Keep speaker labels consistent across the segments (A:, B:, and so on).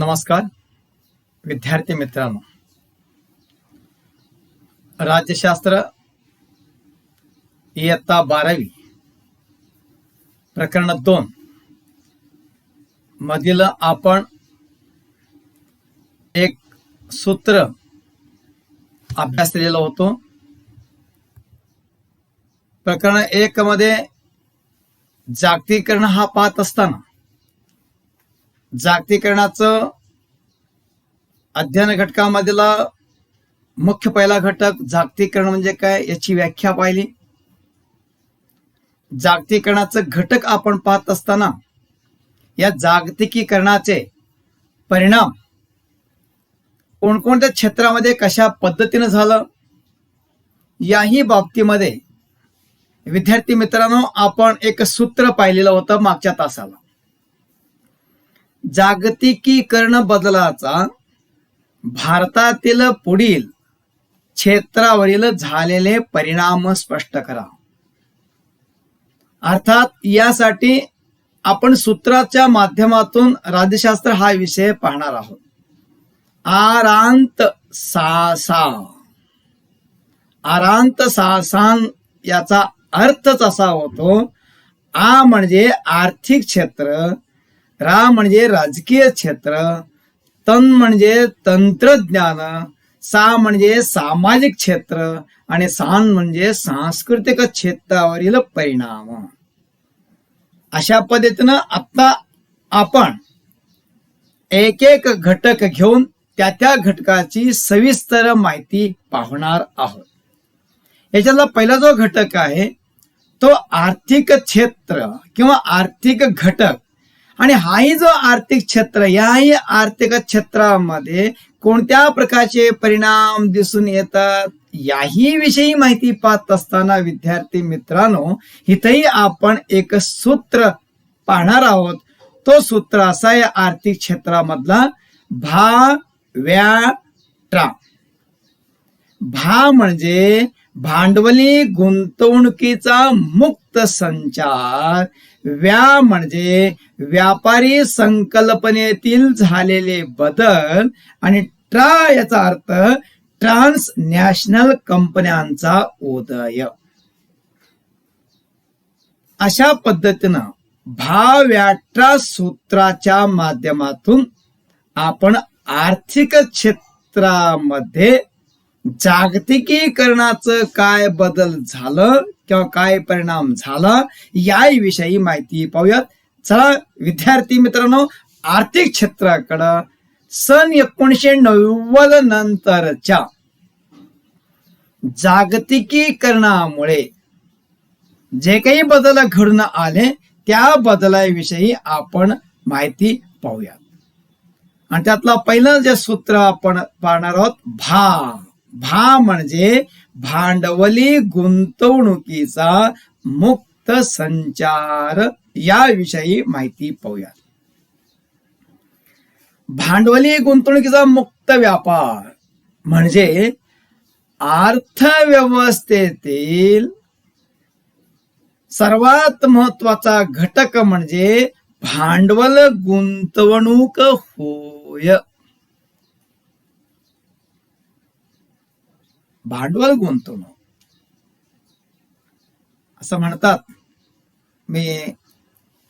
A: नमस्कार. विद्यार्थी मित्रांनो राज्यशास्त्र इयत्ता बारावी प्रकरण दोन. मधील आपण एक सूत्र अभ्यासलेलं होतो. प्रकरण एक मध्ये जागतिकीकरण हा पाहत असताना जागतिकरणाचं अध्ययन घटकामधला मुख्य पहिला घटक जागतिकरण म्हणजे काय याची व्याख्या पाहिली. जागतिकरणाचं घटक आपण पाहत असताना या जागतिकीकरणाचे परिणाम कोणकोणत्या क्षेत्रामध्ये कशा पद्धतीनं झालं याही बाबतीमध्ये विद्यार्थी मित्रांनो आपण एक सूत्र पाहिलेलं होतं मागच्या तासाला. जागतिकीकरण बदलाचा भारतातील पुढील क्षेत्रावरील झालेले परिणाम स्पष्ट करा. अर्थात यासाठी आपण सूत्राच्या माध्यमातून राज्यशास्त्र हा विषय पाहणार आहोत. आरांत सासा. आरांत सासान याचा अर्थच असा होतो आ म्हणजे आर्थिक क्षेत्र रा म्हणजे राजकीय क्षेत्र तन म्हणजे तंत्रज्ञान सा म्हणजे सामाजिक क्षेत्र आणि सान म्हणजे सांस्कृतिक क्षेत्रावरील परिणाम. अशा पद्धतीनं आता आपण एक एक घटक घेऊन त्या त्या घटकाची सविस्तर माहिती पाहणार आहोत. याच्यातला पहिला जो घटक आहे तो आर्थिक क्षेत्र किंवा आर्थिक घटक आणि हाही जो आर्थिक क्षेत्र याही आर्थिक क्षेत्रामध्ये कोणत्या प्रकारचे परिणाम दिसून येतात याही विषयी माहिती पाहत असताना विद्यार्थी मित्रांनो इथेही आपण एक सूत्र पाहणार आहोत. तो सूत्र असा या आर्थिक क्षेत्रामधला भा व्या ट्रा. भा म्हणजे भांडवली गुंतवणुकीचा मुक्त संचार व्या म्हणजे व्यापारी संकल्पनेतील झालेले बदल आणि ट्रा याचा अर्थ ट्रान्स नॅशनल कंपन्यांचा उदय. अशा पद्धतीनं भाव्याट्रा सूत्राच्या माध्यमातून आपण आर्थिक क्षेत्रामध्ये जागतिकीकरणाचं काय बदल झालं किंवा काय परिणाम झाला याविषयी माहिती पाहूयात. चला विद्यार्थी मित्रांनो आर्थिक क्षेत्राकडं. सन एकोणीशे नव्वद नंतरच्या जागतिकीकरणामुळे जे काही बदल घडून आले त्या बदलाविषयी आपण माहिती पाहूयात. आणि त्यातलं पहिलं जे सूत्र आपण पाहणार आहोत भा भा म्हणजे भांडवली गुंतवणुकीचा मुक्त संचार. याविषयी माहिती पाहूया भांडवली गुंतवणुकीचा मुक्त व्यापार म्हणजे अर्थव्यवस्थेतील सर्वात महत्त्वाचा घटक म्हणजे भांडवल गुंतवणूक होय. भांडवल गुंतवणूक. असं म्हणतात. मी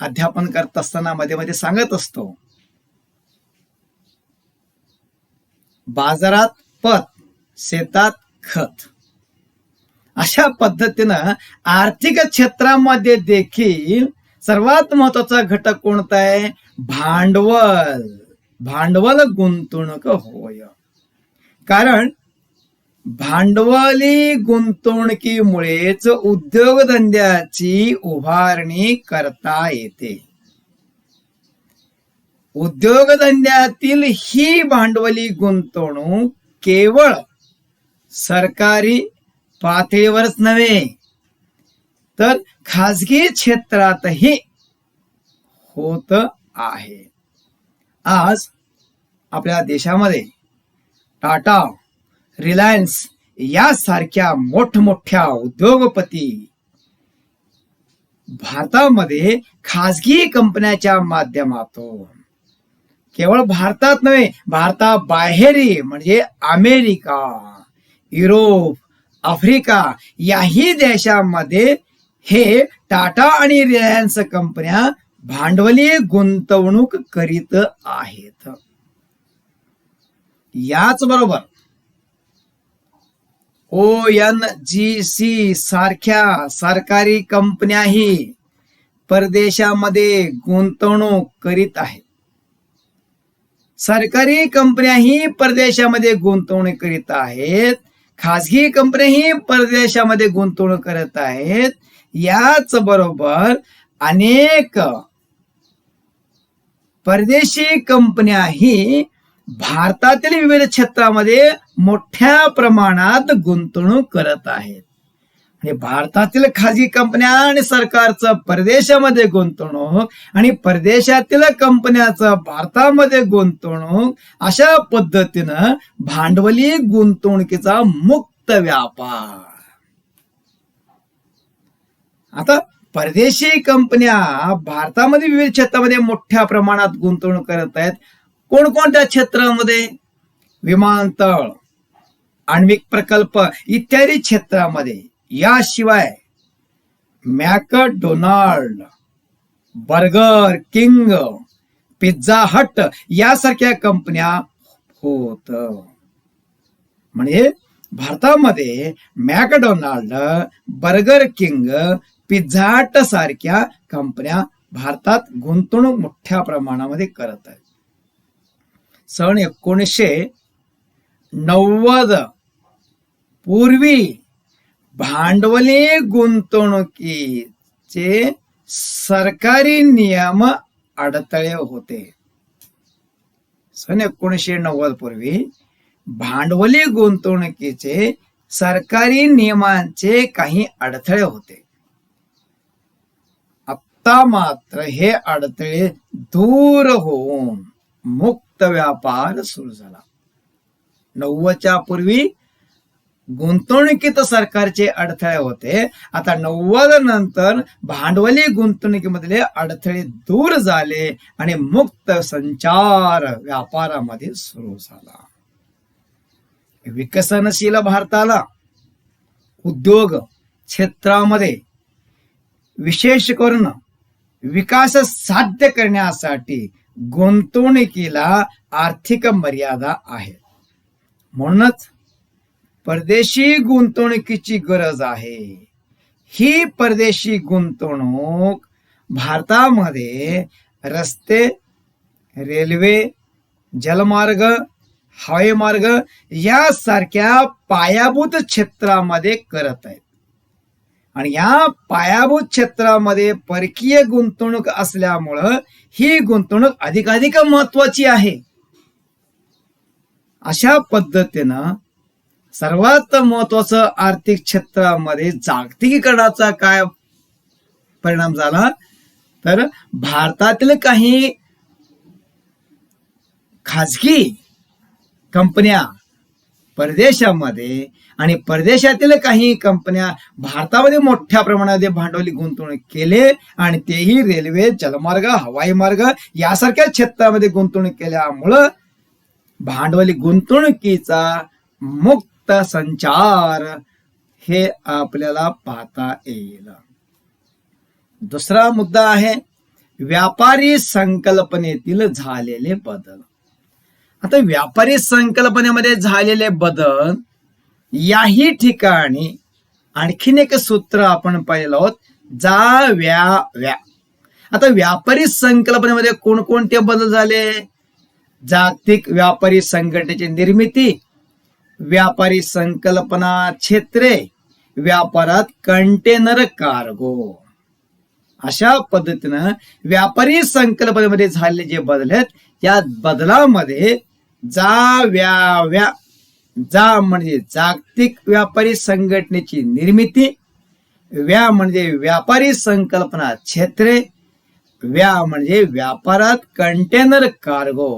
A: अध्यापन करत असताना मध्ये मध्ये सांगत असतो. बाजारात पत शेतात खत. अशा पद्धतीनं आर्थिक क्षेत्रामध्ये देखील सर्वात महत्त्वाचा घटक कोणता आहे? भांडवल. भांडवल गुंतवणूक होय. कारण भांडवली गुंतवणुकीमुळेच उद्योगधंद्याची उभारणी करता येते. उद्योगधंद्यातील ही भांडवली गुंतवणूक केवळ सरकारी पातळीवरच नव्हे तर खाजगी क्षेत्रातही होत आहे. आज आपल्या देशामध्ये टाटा रिलायन्स यासारख्या मोठमोठ्या उद्योगपती भारतामध्ये खाजगी कंपन्याच्या माध्यमातून. केवळ भारतात नव्हे भारताबाहेरही म्हणजे अमेरिका युरोप आफ्रिका याही देशामध्ये हे टाटा आणि रिलायन्स कंपन्या भांडवली गुंतवणूक करीत आहेत. याच बरोबर ओ एन जी सी सारख्या सरकारी कंपन्याही परदेशामध्ये गुंतवणूक करीत आहेत. सरकारी कंपन्याही परदेशामध्ये गुंतवणूक करीत आहेत. खाजगी कंपन्याही परदेशामध्ये गुंतवणूक करत आहेत. याच बरोबर अनेक परदेशी कंपन्याही भारतातील विविध क्षेत्रामध्ये मोठ्या प्रमाणात गुंतवणूक करत आहेत. आणि भारतातील खाजगी कंपन्या आणि सरकारचं परदेशामध्ये गुंतवणूक आणि परदेशातील कंपन्याचं भारतामध्ये गुंतवणूक अशा पद्धतीनं भांडवली गुंतवणुकीचा मुक्त व्यापार. आता परदेशी कंपन्या भारतामध्ये विविध क्षेत्रामध्ये मोठ्या प्रमाणात गुंतवणूक करत आहेत. कोणकोणत्या क्षेत्रामध्ये? विमानतळ आण्विक प्रकल्प इत्यादी क्षेत्रामध्ये. याशिवाय McDonald Burger King Pizza Hut यासारख्या कंपन्या होत. म्हणजे भारतामध्ये McDonald Burger King Pizza Hut सारख्या कंपन्या भारतात गुंतवणूक मोठ्या प्रमाणामध्ये करत आहेत. सन एकोणीसशे नव्वद. पूर्वी भांडवली गुंतवणुकीचे सरकारी नियम अडथळे होते. सन एकोणीसशे नव्वद पूर्वी भांडवली गुंतवणुकीचे सरकारी नियमांचे काही अडथळे होते. आता मात्र हे अडथळे दूर होऊन मुक्त व्यापार सुरू झाला. नव्वदच्या पूर्वी गुंतवणुकीत सरकारचे अडथळे होते. आता नव्वद नंतर भांडवली गुंतवणुकीमधले अडथळे दूर झाले आणि मुक्त संचार व्यापारामध्ये सुरू झाला. विकसनशील भारताला उद्योग क्षेत्रामध्ये विशेष करून विकास साध्य करण्यासाठी गुंतवणुकीला आर्थिक मर्यादा आहे. म्हणूनच परदेशी गुंतवणुकीची गरज आहे. ही परदेशी गुंतवणूक भारतामध्ये रस्ते रेल्वे जलमार्ग हवाई मार्ग यासारख्या पायाभूत क्षेत्रामध्ये करत आहेत. आणि या पायाभूत क्षेत्रामध्ये परकीय गुंतवणूक असल्यामुळं ही गुंतवणूक अधिकाधिक महत्वाची आहे. अशा पद्धतीनं सर्वात महत्वाचं आर्थिक क्षेत्रामध्ये जागतिकीकरणाचा काय परिणाम झाला? तर भारतातील काही खाजगी कंपन्या परदेशामध्ये आणि परदेशातील काही कंपन्या भारतामध्ये मोठ्या प्रमाणात भांडवली गुंतवणूक केले आणि तेही रेल्वे जलमार्ग हवाई मार्ग यासारख्या क्षेत्रामध्ये गुंतवणूक केल्यामुळं भांडवली गुंतवणुकीचा मुक्त संचार हे आपल्याला पाहता येईल. दुसरा मुद्दा आहे व्यापारी संकल्पनेतील झालेले बदल. आता व्यापारी संकल्पनेमध्ये झालेले बदल याही ठिकाणी आणखीन एक सूत्र आपण पाहिलं आहोत. जा व्या व्या. आता व्यापारी संकल्पनेमध्ये कोणकोणते बदल झाले? जागतिक व्यापारी संघटनेची निर्मिती व्यापारी संकल्पना क्षेत्रे व्यापारात कंटेनर कार्गो. अशा पद्धतीनं व्यापारी संकल्पनेमध्ये झालेले जे बदल आहेत या बदलामध्ये जा व्या व्या. जा म्हणजे जागतिक व्यापारी संघटनेची निर्मिती व्या म्हणजे व्यापारी संकल्पना क्षेत्रे व्या म्हणजे व्यापारात कंटेनर कार्गो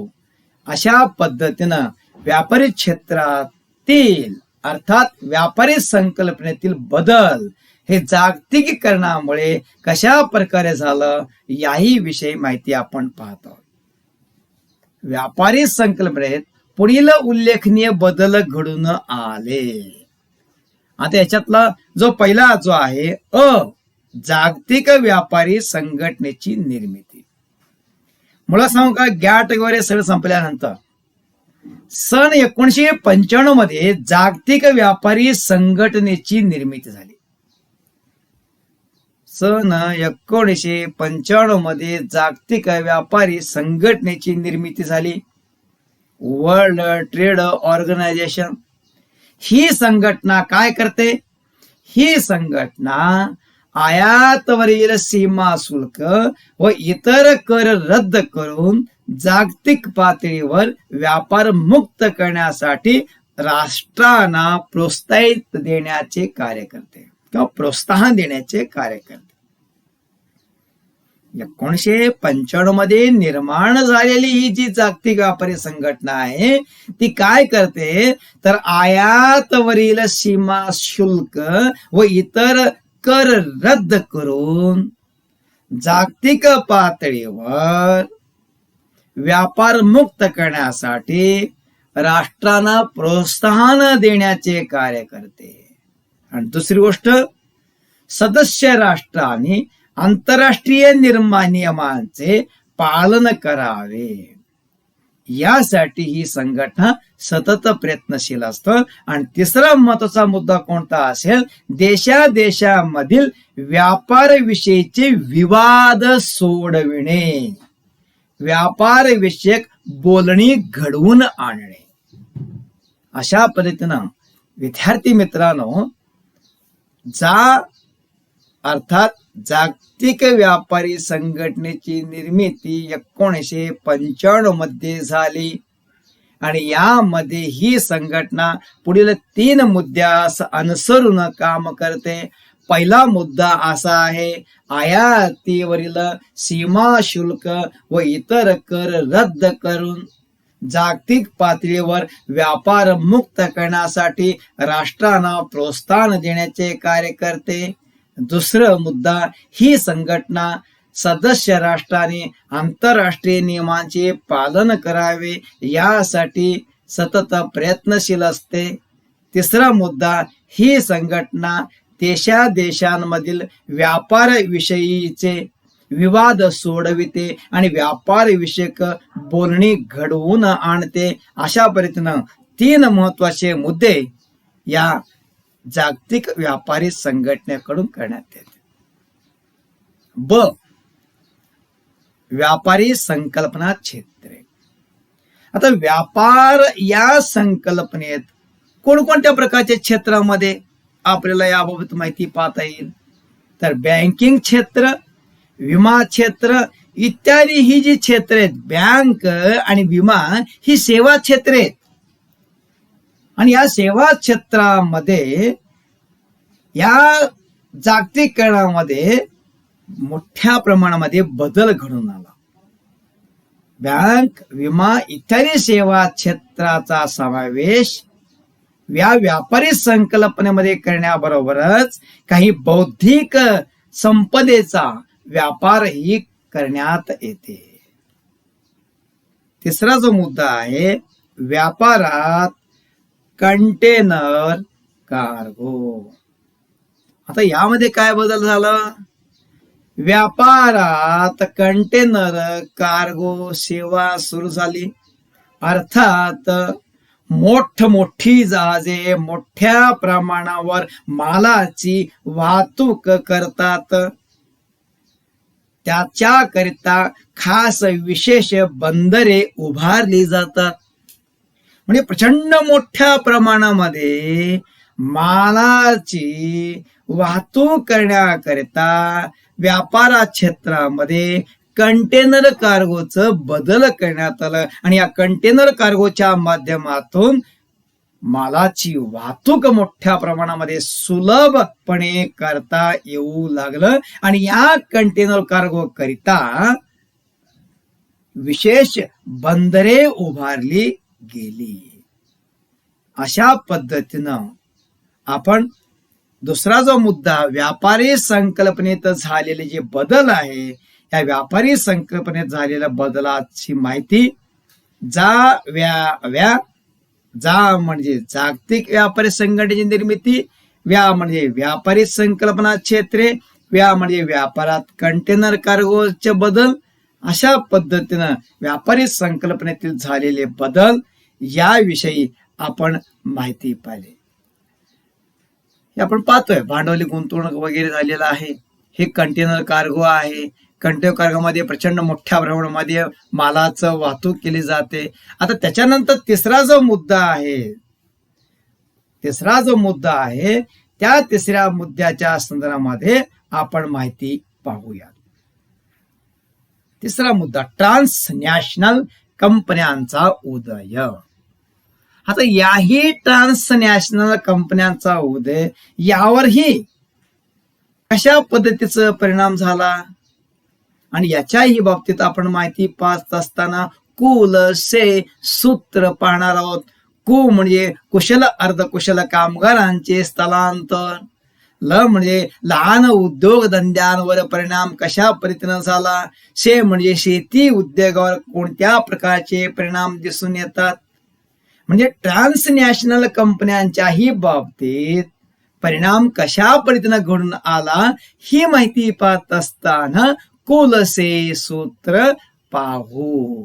A: अशा पद्धतीनं व्यापारी क्षेत्रातील अर्थात व्यापारी संकल्पनेतील बदल हे जागतिकीकरणामुळे कशा प्रकारे झालं याही विषयी माहिती आपण पाहतो व्यापारी संकल्पनेत पुढील उल्लेखनीय बदल घडून आले. आता याच्यातला जो पहिला जो आहे अ जागतिक व्यापारी संघटनेची निर्मिती. मला सांगू का गॅट वगैरे सगळं संपल्यानंतर सन एकोणीशे पंच्याण्णवमध्ये जागतिक व्यापारी संघटनेची निर्मिती झाली. सन एकोणीशे पंच्याण्णवमध्ये जागतिक व्यापारी संघटनेची निर्मिती झाली. वर्ल्ड ट्रेड ऑर्गनायझेशन ही संघटना काय करते? ही संघटना आयातवरील सीमा शुल्क व इतर कर रद्द करून जागतिक पातळीवर व्यापार मुक्त करण्यासाठी राष्ट्रांना प्रोत्साहित देण्याचे कार्य करते किंवा प्रोत्साहन देण्याचे कार्य करते. एकोणीशे पंच्याण्णवमध्ये निर्माण झालेली ही जी जागतिक व्यापारी संघटना आहे ती काय करते? तर आयातवरील सीमा शुल्क व इतर कर रद्द करून जागतिक पातळीवर व्यापार मुक्त करण्यासाठी राष्ट्रांना प्रोत्साहन देण्याचे कार्य करते. आणि दुसरी गोष्ट सदस्य राष्ट्रांनी आंतरराष्ट्रीय निर्मा नियमांचे पालन करावे. यासाठी ही संघटना सतत प्रयत्नशील असतं. आणि तिसरा महत्त्वाचा मुद्दा कोणता असेल? देशादेशामधील व्यापार विषयीचे विवाद सोडविणे. व्यापार विषयक बोलणी घडवून आणणे. अशा पद्धतीनं विद्यार्थी मित्रांनो जा अर्थात जागतिक व्यापारी संघटनेची निर्मिती एकोणीसशे पंच्याण्णवमध्ये झाली. आणि यामध्ये ही संघटना पुढील तीन मुद्द्यास अनुसरून काम करते. पहिला मुद्दा असा आहे आयातीवरील सीमा शुल्क व इतर कर रद्द करून जागतिक पातळीवर व्यापार मुक्त करण्यासाठी राष्ट्रांना प्रोत्साहन देण्याचे कार्य करते. दुसरं मुद्दा ही संघटना सदस्य राष्ट्राने आंतरराष्ट्रीय नियमांचे पालन करावे यासाठी सतत प्रयत्नशील असते. तिसरा मुद्दा ही संघटना देशा देशांमधील व्यापार विषयीचे विवाद सोडविते आणि व्यापार विषयक बोलणी घडवून आणते. अशा पद्धतीनं तीन महत्त्वाचे मुद्दे या जागतिक व्यापारी संघटनेकडून करण्यात येते. ब. व्यापारी संकल्पना क्षेत्रे. आता व्यापार या संकल्पनेत कोणकोणत्या प्रकारच्या क्षेत्रामध्ये आपल्याला याबाबत माहिती पाहता येईल? तर बँकिंग क्षेत्र विमा क्षेत्र इत्यादी ही जी क्षेत्र आहेत बँक आणि विमा ही सेवा क्षेत्रे आहेत. आणि या सेवा क्षेत्रामध्ये या जागतिकरणामध्ये मोठ्या प्रमाणामध्ये बदल घडून आला. बँक विमा इत्यादी सेवा क्षेत्राचा समावेश या व्यापारी संकल्पनेमध्ये करण्याबरोबरच काही बौद्धिक संपदेचा व्यापारही करण्यात येते. तिसरा जो मुद्दा आहे व्यापारात कंटेनर कार्गो. आता यामध्ये काय बदल झाला? व्यापारात कंटेनर कार्गो सेवा सुरू झाली. अर्थात मोठ मोठी जहाजे मोठ्या प्रमाणावर मालाची वाहतूक करतात. त्याच्याकरिता खास विशेष बंदरे उभारली जातात. म्हणजे प्रचंड मोठ्या प्रमाणामध्ये मालाची वाहतूक करण्याकरिता व्यापारा क्षेत्रामध्ये कंटेनर कार्गोचं बदल करण्यात आलं. आणि या कंटेनर कार्गोच्या माध्यमातून मालाची वाहतूक मोठ्या प्रमाणामध्ये सुलभपणे करता येऊ लागलं. आणि या कंटेनर कार्गो करिता विशेष बंदरे उभारली गेली. अशा पद्धतीनं आपण दुसरा जो मुद्दा व्यापारी संकल्पनेत झालेले जे बदल आहे या व्यापारी संकल्पनेत झालेल्या बदलाची माहिती जा व्या व्या जा म्हणजे जागतिक व्यापारी संघटनेची निर्मिती व्या म्हणजे व्यापारी संकल्पना क्षेत्रे व्या म्हणजे व्यापारात कंटेनर कार्गोचे बदल अशा पद्धतीनं व्यापारी संकल्पनेतील झालेले बदल याविषयी आपण माहिती पाहिली. हे आपण पाहतोय. भांडवली गुंतवणूक वगैरे झालेलं आहे. हे कंटेनर कार्गो आहे. कंटेनर कार्गोमध्ये प्रचंड मोठ्या प्रमाणामध्ये मालाचं वाहतूक केली जाते. आता त्याच्यानंतर तिसरा जो मुद्दा आहे तिसरा जो मुद्दा आहे त्या तिसऱ्या मुद्द्याच्या संदर्भामध्ये आपण माहिती पाहूया. तिसरा मुद्दा ट्रान्सनॅशनल कंपन्यांचा उदय. आता याही ट्रान्सनॅशनल कंपन्यांचा उदय यावरही कशा पद्धतीचा परिणाम झाला? आणि याच्याही बाबतीत आपण माहिती पाहत असताना कुल से सूत्र पाहणार आहोत. कु म्हणजे कुशल अर्धकुशल कामगारांचे स्थलांतर. ल म्हणजे लहान उद्योगधंद्यांवर परिणाम कशा पद्धतीनं झाला? शे म्हणजे शेती उद्योगावर कोणत्या प्रकारचे परिणाम दिसून येतात? म्हणजे ट्रान्सनॅशनल कंपन्यांच्याही बाबतीत परिणाम कशा पद्धतीनं घडून आला ही माहिती पाहत असताना कुलसे सूत्र पाहू.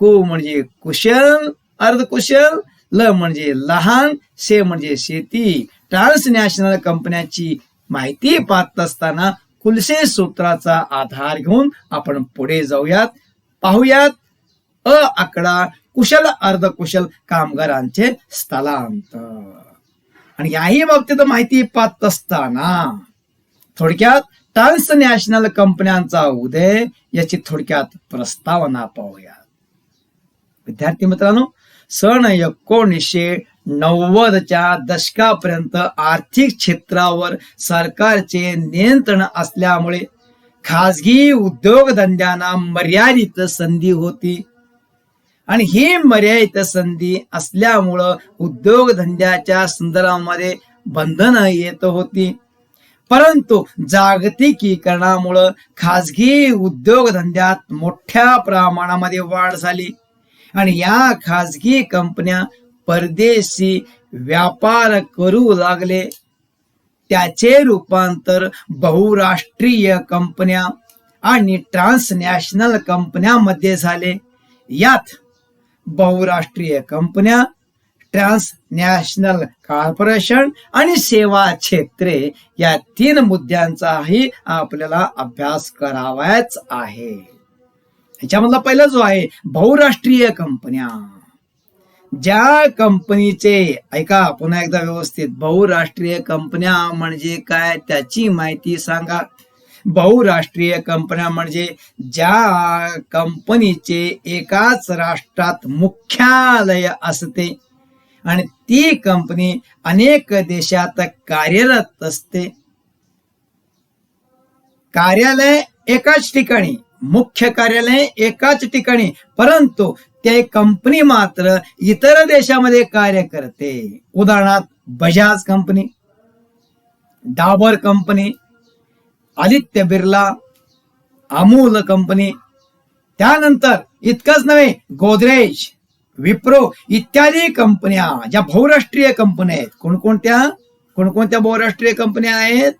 A: कु म्हणजे कुशल अर्धकुशल ल म्हणजे लहान शे म्हणजे शेती. ट्रान्सनॅशनल कंपन्यांची माहिती पाहत असताना कुलसे सूत्राचा आधार घेऊन आपण पुढे जाऊयात पाहूयात. अ आकडा कुशल अर्धकुशल कामगारांचे स्थलांतर. आणि याही बाबतीत माहिती पाहत असताना थोडक्यात ट्रान्सनॅशनल कंपन्यांचा उदय याची थोडक्यात प्रस्तावना पाहूया विद्यार्थी मित्रांनो सन एकोणीसशे नव्वदच्या दशकापर्यंत आर्थिक क्षेत्रावर सरकारचे नियंत्रण असल्यामुळे खाजगी उद्योगधंद्यांना मर्यादित संधी होती. आणि ही मर्यादित संधी असल्यामुळं उद्योगधंद्याच्या संदर्भामध्ये बंधनं येत होती. परंतु जागतिकीकरणामुळं खाजगी उद्योगधंद्यात मोठ्या प्रमाणामध्ये वाढ झाली. आणि या खाजगी कंपन्या परदेशी व्यापार करू लागले. त्याचे रूपांतर बहुराष्ट्रीय कंपन्या आणि ट्रान्सनॅशनल कंपन्यामध्ये झाले. यात बहुराष्ट्रीय कंपन्या ट्रान्सनॅशनल कॉर्पोरेशन आणि सेवा क्षेत्रे या तीन मुद्द्यांचाही आपल्याला अभ्यास करावाच आहे. ह्याच्यामधला पहिला जो आहे बहुराष्ट्रीय कंपन्या. ज्या कंपनीचे ऐका पुन्हा एकदा व्यवस्थित बहुराष्ट्रीय कंपन्या म्हणजे काय? त्याची माहिती सांगा. बहुराष्ट्रीय कंपन्या म्हणजे ज्या कंपनीचे एकाच राष्ट्रात मुख्यालय असते आणि ती कंपनी अनेक देशात कार्यरत असते. कार्यालय एकाच ठिकाणी मुख्य कार्यालय एकाच ठिकाणी परंतु ते कंपनी मात्र इतर देशामध्ये कार्य करते. उदाहरणार्थ Bajaj company Dabur company Aditya Birla Amul company. त्यानंतर इतकंच नव्हे गोदरेज विप्रो इत्यादी कंपन्या ज्या बहुराष्ट्रीय कंपन्या आहेत. कोणकोणत्या? कोणकोणत्या बहुराष्ट्रीय कंपन्या आहेत?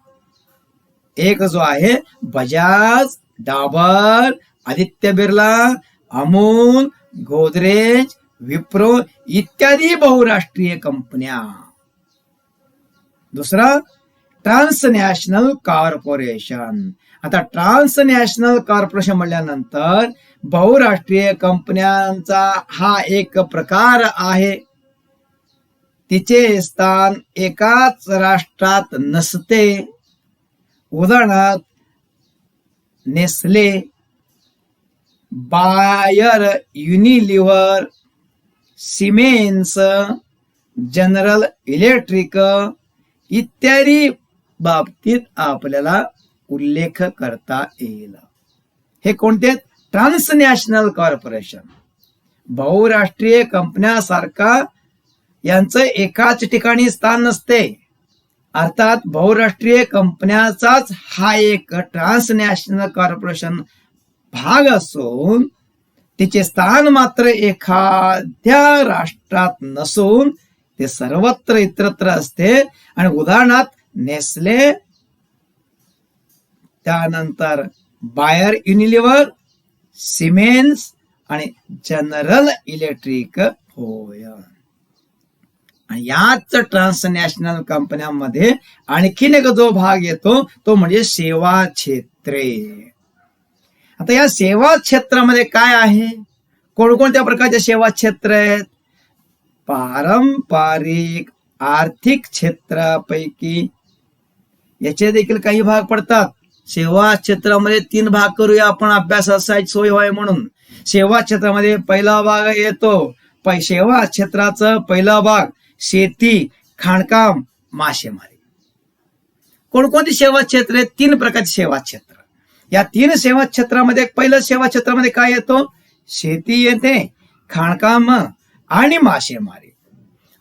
A: एक जो आहे बजाज डाबर आदित्य बिर्ला अमूल गोदरेज विप्रो इत्यादी बहुराष्ट्रीय कंपन्या. दुसरा ट्रान्सनॅशनल कॉर्पोरेशन. आता ट्रान्सनॅशनल कॉर्पोरेशन म्हणल्यानंतर बहुराष्ट्रीय कंपन्यांचा हा एक प्रकार आहे. तिचे स्थान एकाच राष्ट्रात नसते. उदाहरणार्थ Nestle Bayer Unilever Siemens General Electric इत्यादी बाबतीत आपल्याला उल्लेख करता येईल. हे कोणते? Transnational corporation. बहुराष्ट्रीय कंपन्यासारखा यांचं एकाच ठिकाणी स्थान नसते. अर्थात बहुराष्ट्रीय कंपन्याचाच हा एक ट्रान्सनॅशनल कॉर्पोरेशन भाग असून तिचे स्थान मात्र एखाद्या राष्ट्रात नसून ते सर्वत्र इतरत्र असते. आणि उदाहरणार्थ नेस्ले त्यानंतर बायर युनिलिव्हर सिमेन्स आणि जनरल इलेक्ट्रिक होय. आणि याच ट्रान्सनॅशनल कंपन्यांमध्ये आणखीन एक जो भाग येतो तो म्हणजे सेवा क्षेत्रे. आता या सेवा क्षेत्रामध्ये काय आहे? कोणकोणत्या प्रकारचे सेवा क्षेत्र आहेत? पारंपरिक आर्थिक क्षेत्रापैकी याचे देखील काही भाग पडतात. सेवा क्षेत्रामध्ये तीन भाग करूया आपण. अभ्यास असायची सोय व्हाय म्हणून. सेवा क्षेत्रामध्ये पहिला भाग येतो. पै सेवा क्षेत्राचा पहिला भाग शेती खाणकाम मासेमारी. कोणकोणती सेवा क्षेत्र आहे तीन प्रकारची सेवा क्षेत्र. या तीन सेवा क्षेत्रामध्ये पहिलं सेवा क्षेत्रामध्ये काय येतो? शेती येते खाणकाम आणि मासेमारी.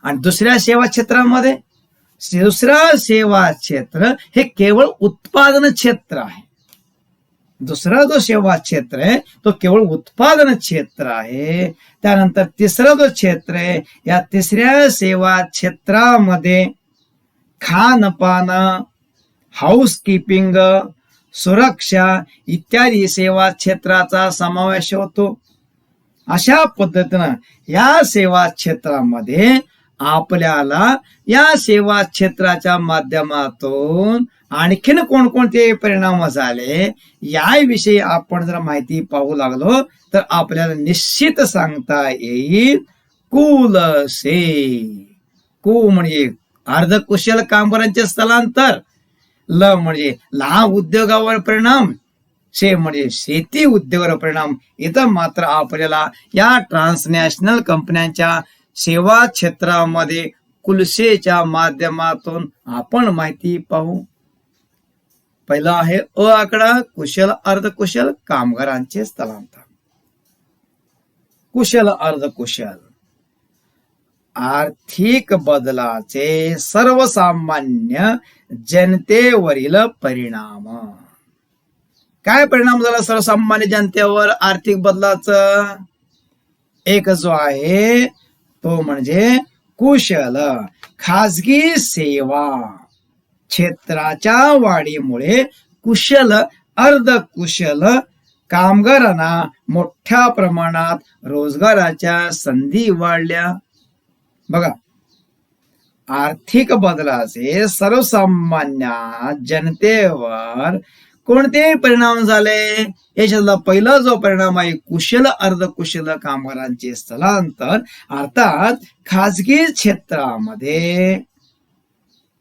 A: आणि दुसऱ्या सेवा क्षेत्रामध्ये दुसरा सेवा क्षेत्र हे केवळ उत्पादन क्षेत्र आहे. दुसरा जो सेवा क्षेत्र आहे तो केवळ उत्पादन क्षेत्र आहे. त्यानंतर तिसरा जो क्षेत्र आहे या तिसऱ्या सेवा क्षेत्रामध्ये खानपान हाऊसकीपिंग सुरक्षा इत्यादी सेवा क्षेत्राचा समावेश होतो. अशा पद्धतीनं या सेवा क्षेत्रामध्ये आपल्याला या सेवा क्षेत्राच्या माध्यमातून आणखीन कोणकोणते परिणाम झाले याविषयी आपण जर माहिती पाहू लागलो तर आपल्याला निश्चित सांगता येईल कुलसे कु म्हणजे अर्धकुशल कामगारांचे स्थलांतर. ल म्हणजे लहान उद्योगावर परिणाम. शे म्हणजे शेती उद्योगावर परिणाम. इथं मात्र आपल्याला या ट्रान्सनॅशनल कंपन्यांच्या सेवा क्षेत्रामध्ये कुलसेच्या माध्यमातून आपण माहिती पाहू. पहिला आहे अ आकडा कुशल अर्धकुशल कामगारांचे स्थलांतर. कुशल अर्धकुशल आर्थिक बदलाचे सर्वसामान्य जनतेवरील परिणाम. काय परिणाम झाला सर्वसामान्य जनतेवर आर्थिक बदलाचं? एक जो आहे तो म्हणजे कुशल खाजगी सेवा. क्षेत्राच्या वाढीमुळे कुशल अर्धकुशल कामगारांना मोठ्या प्रमाणात रोजगाराच्या संधी वाढल्या. बघा आर्थिक बदलाचे सर्वसामान्य जनतेवर कोणते परिणाम झाले? याच्यातला पहिला जो परिणाम आहे कुशल अर्धकुशल कामगारांचे स्थलांतर. अर्थात खाजगी क्षेत्रामध्ये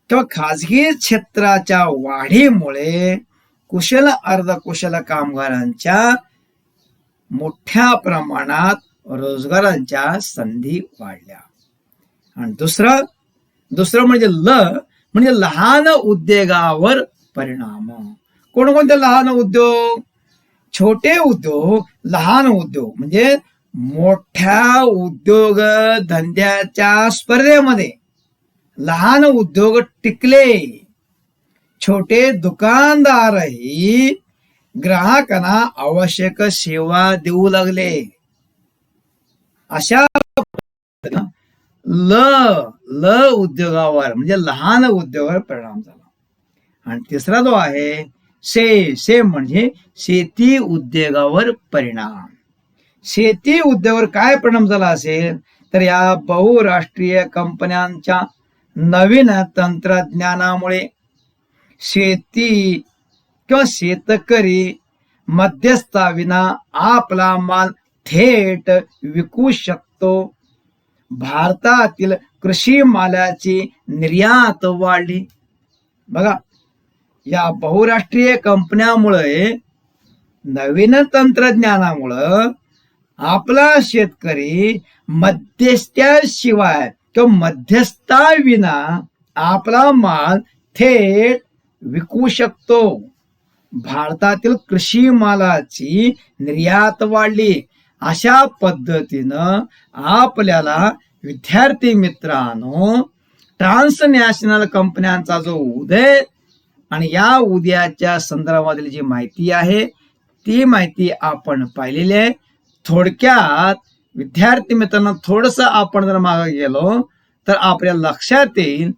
A: किंवा खाजगी क्षेत्राच्या वाढीमुळे कुशल अर्धकुशल कामगारांच्या मोठ्या प्रमाणात रोजगारांच्या संधी वाढल्या. आणि दुसरं दुसरं म्हणजे ल म्हणजे लहान उद्योगावर परिणाम. कोणकोणते लहान उद्योग? छोटे उद्योग लहान उद्योग. म्हणजे मोठ्या उद्योग धंद्याच्या स्पर्धेमध्ये लहान उद्योग टिकले. छोटे दुकानदारही ग्राहकांना आवश्यक सेवा देऊ लागले. अशा ल ल उद्योगावर म्हणजे लहान उद्योगावर परिणाम झाला. आणि तिसरा जो आहे से से म्हणजे शेती उद्योगावर परिणाम. शेती उद्योगावर काय परिणाम झाला असेल? तर या बहुराष्ट्रीय कंपन्यांच्या नवीन तंत्रज्ञानामुळे शेती किंवा शेतकरी मध्यस्थाविना आपला माल थेट विकू शकतो. भारतातील कृषी मालाची निर्यात वाढली. बघा या बहुराष्ट्रीय कंपन्यामुळे नवीन तंत्रज्ञानामुळं आपला शेतकरी मध्यस्थ्याशिवाय किंवा मध्यस्थाविना आपला माल थेट विकू शकतो. भारतातील कृषी मालाची निर्यात वाढली. अशा पद्धतीनं आपल्याला विद्यार्थी मित्रांनो ट्रान्सनॅशनल कंपन्यांचा जो उदय आणि या उद्याच्या संदर्भातील जी माहिती आहे ती माहिती आपण पाहिलेली आहे. थोडक्यात विद्यार्थी मित्रांनो थोडस आपण जर मागे गेलो तर आपल्या लक्षात येईल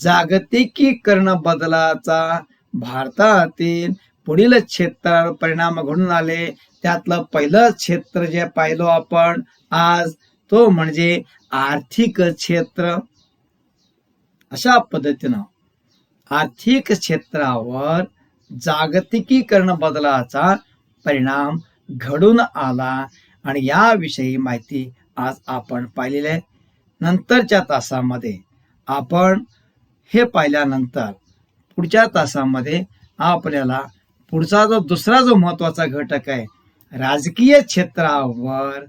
A: जागतिकीकरण बदलाचा भारतातील पुढील क्षेत्रावर परिणाम घडून आले. त्यातलं पहिलं क्षेत्र जे पाहिलो आपण आज तो म्हणजे आर्थिक क्षेत्र. अशा पद्धतीनं आर्थिक क्षेत्रावर जागतिकीकरण बदलाचा परिणाम घडून आला. आणि याविषयी माहिती आज आपण पाहिलेली आहे. नंतरच्या तासामध्ये आपण हे पाहिल्यानंतर पुढच्या तासामध्ये आपल्याला पुढचा जो दुसरा जो महत्त्वाचा घटक आहे राजकीय क्षेत्रावर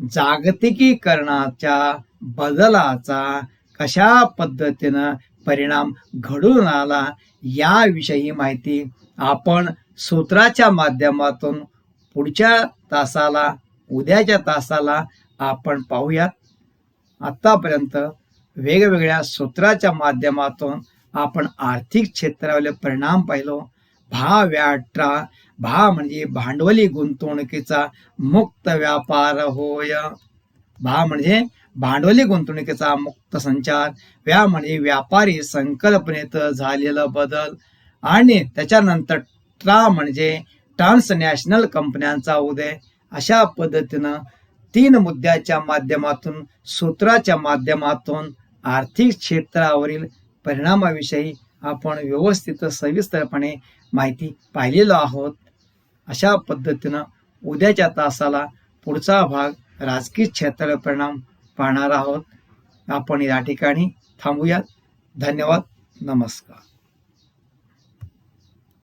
A: जागतिकीकरणाच्या बदलाचा कशा पद्धतीनं परिणाम घडून आला याविषयी माहिती आपण सूत्राच्या माध्यमातून पुढच्या तासाला उद्याच्या तासाला आपण पाहूयात. आत्तापर्यंत वेगवेगळ्या सूत्राच्या माध्यमातून आपण आर्थिक क्षेत्रावले परिणाम पाहिलो. भा व्याट्रा भा म्हणजे भांडवली गुंतवणुकीचा मुक्त व्यापार होय. भा म्हणजे भांडवली गुंतवणुकीचा मुक्त संचार व्या म्हणजे व्यापारी संकल्पनेत झालेला बदल आणि त्याच्यानंतर ट्रा म्हणजे ट्रान्सनॅशनल कंपन्यांचा उदय. अशा पद्धतीनं तीन मुद्द्याच्या माध्यमातून सूत्राच्या माध्यमातून आर्थिक क्षेत्रावरील परिणामाविषयी आपण व्यवस्थित सविस्तरपणे माहिती पाहिलेलो आहोत. अशा पद्धतीनं उद्याच्या तासाला पुढचा भाग राजकीय क्षेत्र परिणाम पाहणार आहोत. आपण या ठिकाणी थांबूयात. धन्यवाद. नमस्कार.